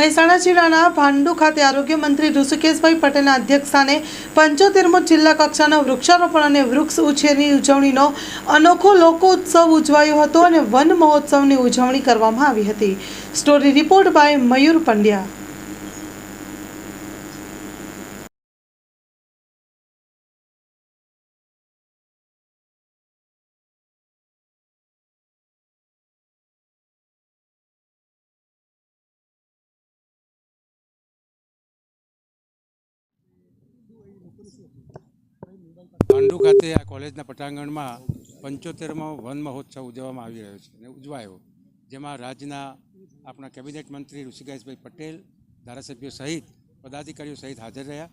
મહેસાણા જિલ્લાના ભાંડુ ખાતે આરોગ્ય મંત્રી ઋષિકેશભાઈ પટેલના અધ્યક્ષસ્થાને પંચોતેરમો જિલ્લા કક્ષાનો વૃક્ષારોપણ અને વૃક્ષ ઉછેરની ઉજવણીનો અનોખો લોકો ઉત્સવ ઉજવાયો હતો અને વન મહોત્સવની ઉજવણી કરવામાં આવી હતી. Story report by Mayur Pandya. Pandu ખાતે આ કોલેજના પટાંગણમાં પંચોતેરમાં વન મહોત્સવ ઉજવવામાં આવી રહ્યો છે અને ઉજવાયો. જેમાં રાજ્યના આપણા કેબિનેટ મંત્રી ઋષિકેશભાઈ પટેલ, ધારાસભ્યો સહિત, પદાધિકારીઓ સહિત હાજર રહ્યા.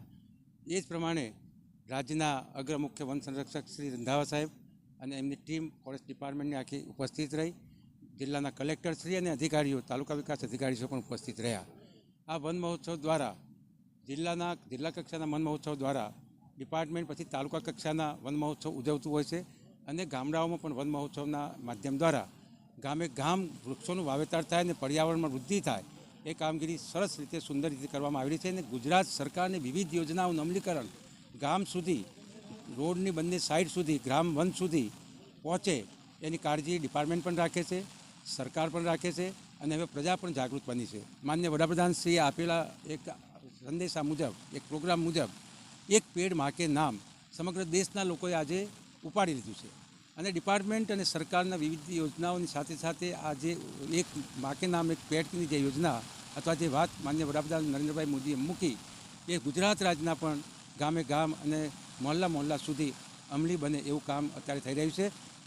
એ જ પ્રમાણે રાજ્યના અગ્ર મુખ્ય વન સંરક્ષક શ્રી રંધાવા સાહેબ અને એમની ટીમ ફોરેસ્ટ ડિપાર્ટમેન્ટની આખી ઉપસ્થિત રહી. જિલ્લાના કલેક્ટર શ્રી અને અધિકારીઓ, તાલુકા વિકાસ અધિકારીઓ પણ ઉપસ્થિત રહ્યા. આ વન મહોત્સવ દ્વારા જિલ્લાના, જિલ્લા કક્ષાના વન મહોત્સવ દ્વારા ડિપાર્ટમેન્ટ પછી તાલુકા કક્ષાના વન મહોત્સવ ઉજવતું હોય છે અને ગામડાઓમાં પણ વન મહોત્સવના માધ્યમ દ્વારા ગામે ગામ વૃક્ષોનું વાવેતર થાય અને પર્યાવરણમાં વૃદ્ધિ થાય, એ કામગીરી સરસ રીતે, સુંદર રીતે કરવામાં આવી રહી છે અને ગુજરાત સરકારની વિવિધ યોજનાઓનું અમલીકરણ ગામ સુધી, રોડની બંને સાઈડ સુધી, ગ્રામ વન સુધી પહોંચે એની કાળજી ડિપાર્ટમેન્ટ પણ રાખે છે, સરકાર પણ રાખે છે અને હવે પ્રજા પણ જાગૃત બની છે. માન્ય વડાપ્રધાનશ્રીએ આપેલા એક સંદેશા મુજબ, એક પ્રોગ્રામ મુજબ, એક પેડમાં કે નામ સમગ્ર દેશના લોકોએ આજે ઉપાડી લીધું છે. અને ડિપાર્ટમેન્ટ અને સરકારના વિવિધ યોજનાઓની સાથે સાથે આ જે એક માકે નામ, એક પેડની જે યોજના અથવા જે વાત માન્ય વડાપ્રધાન નરેન્દ્રભાઈ મોદીએ મૂકી, એ ગુજરાત રાજ્યના પણ ગામે ગામ અને મહોલ્લા મહોલ્લા સુધી અમલી બને એવું કામ અત્યારે થઈ રહ્યું છે.